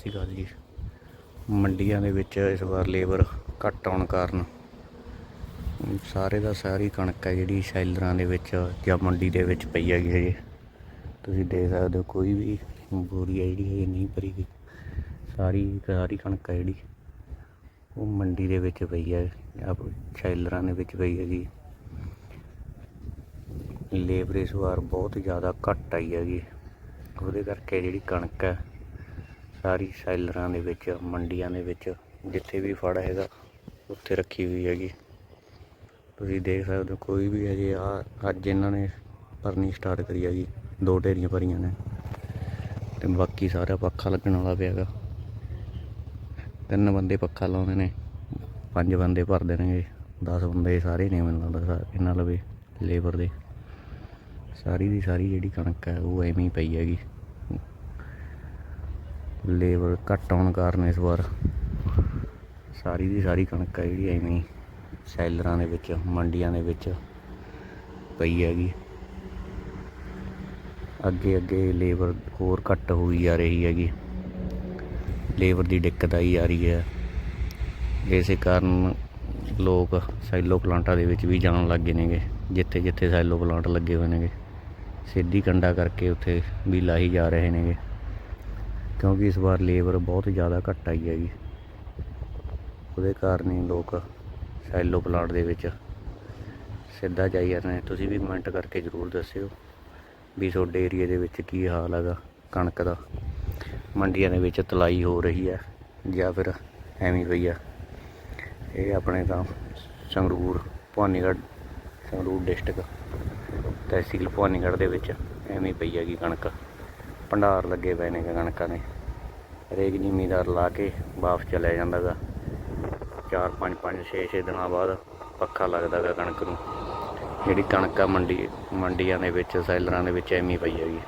ਸ਼੍ਰੀ ਅਕਾਲ ਜੀ। ਮੰਡੀਆਂ ਦੇ ਵਿੱਚ ਇਸ ਵਾਰ ਲੇਬਰ ਘੱਟ ਆਉਣ ਕਾਰਨ ਸਾਰੇ ਦਾ ਸਾਰੀ ਕਣਕ ਹੈ ਜਿਹੜੀ ਸ਼ੈਲਰਾਂ ਦੇ ਵਿੱਚ ਜਾਂ ਮੰਡੀ ਦੇ ਵਿੱਚ ਪਈ ਹੈਗੀ ਹਜੇ ਤੁਸੀਂ ਦੇਖ ਸਕਦੇ ਹੋ ਕੋਈ ਵੀ ਬੋਰੀ ਹੈ ਜਿਹੜੀ ਹਜੇ ਨਹੀਂ ਭਰੀ ਗਈ। ਸਾਰੀ ਸਾਰੀ ਕਣਕ ਹੈ ਜਿਹੜੀ ਉਹ ਮੰਡੀ ਦੇ ਵਿੱਚ ਪਈ ਹੈ, ਆਪ ਸ਼ੈਲਰਾਂ ਦੇ ਵਿੱਚ ਪਈ ਹੈਗੀ। ਲੇਬਰ ਇਸ ਵਾਰ ਬਹੁਤ ਜ਼ਿਆਦਾ ਘੱਟ ਆਈ ਹੈਗੀ। ਉਹਦੇ ਕਰਕੇ ਜਿਹੜੀ ਕਣਕ ਹੈ ਸਾਰੀ ਸੈਲਰਾਂ ਦੇ ਵਿੱਚ, ਮੰਡੀਆਂ ਦੇ ਵਿੱਚ, ਜਿੱਥੇ ਵੀ ਫੜ ਹੈਗਾ, ਉੱਥੇ ਰੱਖੀ ਹੋਈ ਹੈਗੀ। ਤੁਸੀਂ ਦੇਖ ਸਕਦੇ ਹੋ, ਕੋਈ ਵੀ ਹਜੇ ਆ, ਅੱਜ ਇਹਨਾਂ ਨੇ ਭਰਨੀ ਸਟਾਰਟ ਕਰੀ ਹੈਗੀ ਦੋ ਢੇਰੀਆਂ ਭਰੀਆਂ ਨੇ। ਤੇ ਬਾਕੀ ਸਾਰਾ ਪੱਖਾ ਲੱਗਣ ਵਾਲਾ ਪਿਆ ਹੈਗਾ। ਤਿੰਨ ਬੰਦੇ ਪੱਖਾ ਲਾਉਂਦੇ ਨੇ, ਪੰਜ ਬੰਦੇ ਭਰ ਦੇਣਗੇ 10 ਬੰਦੇ ਸਾਰੇ ਨੇ ਮੈਨੂੰ ਲੱਗਦਾ ਇਹਨਾਂ ਲਵੇ, ਲੇਬਰ ਦੇ। ਸਾਰੀ ਦੀ ਸਾਰੀ ਜਿਹੜੀ ਕਣਕ ਹੈ, ਉਹ ਐਵੇਂ ਹੀ ਪਈ ਹੈਗੀ। ਲੇਬਰ ਘੱਟ ਆਉਣ ਕਾਰਨ ਇਸ ਵਾਰ ਸਾਰੀ ਦੀ ਸਾਰੀ ਕਣਕ ਹੈ ਜਿਹੜੀ ਐਵੇਂ ਸੈਲਰਾਂ ਦੇ ਵਿੱਚ, ਮੰਡੀਆਂ ਦੇ ਵਿੱਚ ਪਈ ਹੈਗੀ। ਅੱਗੇ ਅੱਗੇ ਲੇਬਰ ਹੋਰ ਘੱਟ ਹੋਈ ਜਾ ਰਹੀ ਹੈਗੀ। ਲੇਬਰ ਦੀ ਦਿੱਕਤ ਆਈ ਜਾ ਰਹੀ ਹੈ। ਇਸੇ ਕਾਰਨ ਲੋਕ ਸੈਲੋ ਪਲਾਂਟਾਂ ਦੇ ਵਿੱਚ ਵੀ ਜਾਣ ਲੱਗ ਗਏ ਨੇਗੇ ਜਿੱਥੇ ਜਿੱਥੇ ਸੈਲੋ ਪਲਾਂਟ ਲੱਗੇ ਹੋਏ ਨੇਗੇ। ਸਿੱਧੀ ਕੰਡਾ ਕਰਕੇ ਉੱਥੇ ਵੀ ਲਾਈ ਜਾ ਰਹੇ ਨੇਗੇ। ਕਿਉਂਕਿ ਇਸ ਵਾਰ ਲੇਬਰ ਬਹੁਤ ਜ਼ਿਆਦਾ ਘੱਟ ਆਈ ਹੈਗੀ। ਉਹਦੇ ਕਾਰਨ ਹੀ ਲੋਕ ਸੈਲੋ ਪਲਾਂਟ ਦੇ ਵਿੱਚ ਸਿੱਧਾ ਜਾਈ ਜਾਂਦੇ ਨੇ। ਤੁਸੀਂ ਵੀ ਕਮੈਂਟ ਕਰਕੇ ਜ਼ਰੂਰ ਦੱਸਿਓ ਵੀ ਤੁਹਾਡੇ ਏਰੀਆ ਦੇ ਵਿੱਚ ਕੀ ਹਾਲ ਹੈਗਾ, ਕਣਕ ਦਾ। ਮੰਡੀਆਂ ਦੇ ਵਿੱਚ ਤਲਾਈ ਹੋ ਰਹੀ ਹੈ ਜਾਂ ਫਿਰ ਐਵੇਂ ਪਈ ਆ। ਇਹ ਆਪਣੇ ਤਾਂ ਸੰਗਰੂਰ, ਭਵਾਨੀਗੜ੍ਹ, ਸੰਗਰੂਰ ਡਿਸਟ੍ਰਿਕਟ ਤਹਿਸੀਲ ਭਵਾਨੀਗੜ੍ਹ ਦੇ ਵਿੱਚ ਐਵੇਂ ਪਈ ਹੈਗੀ ਕਣਕ। ਭੰਡਾਰ ਲੱਗੇ ਪਏ ਨੇ ਕਣਕਾਂ ਦੇ। ਹਰੇਕ ਜ਼ਿਮੀਦਾਰ ਲਾ ਕੇ ਵਾਪਸ ਚਲਿਆ ਜਾਂਦਾ ਗਾ। ਚਾਰ, ਪੰਜ ਪੰਜ, ਛੇ ਛੇ ਦਿਨਾਂ ਬਾਅਦ ਪੱਖਾ ਲੱਗਦਾ ਗਾ ਕਣਕ ਨੂੰ। ਜਿਹੜੀ ਕਣਕ ਆ ਮੰਡੀ, ਮੰਡੀਆਂ ਦੇ ਵਿੱਚ, ਸੈਲਰਾਂ ਦੇ ਵਿੱਚ ਐਵੇਂ ਪਈ ਹੈਗੀ।